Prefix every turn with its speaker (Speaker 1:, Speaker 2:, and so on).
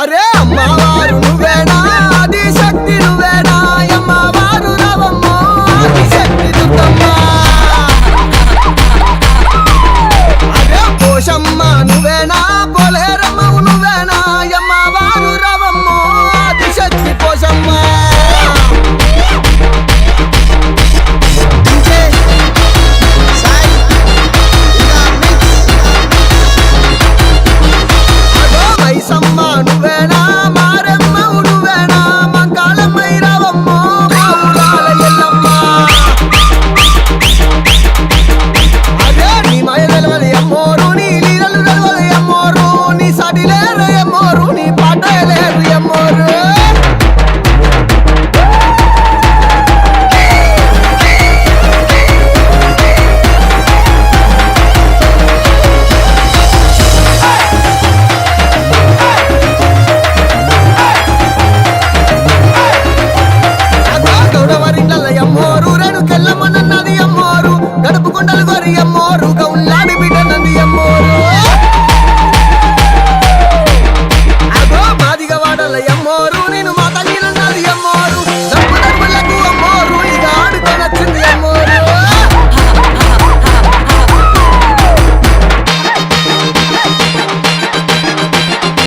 Speaker 1: అరే అమ్మవారు నువ్వేనా? కొండలు గొరియమ్మో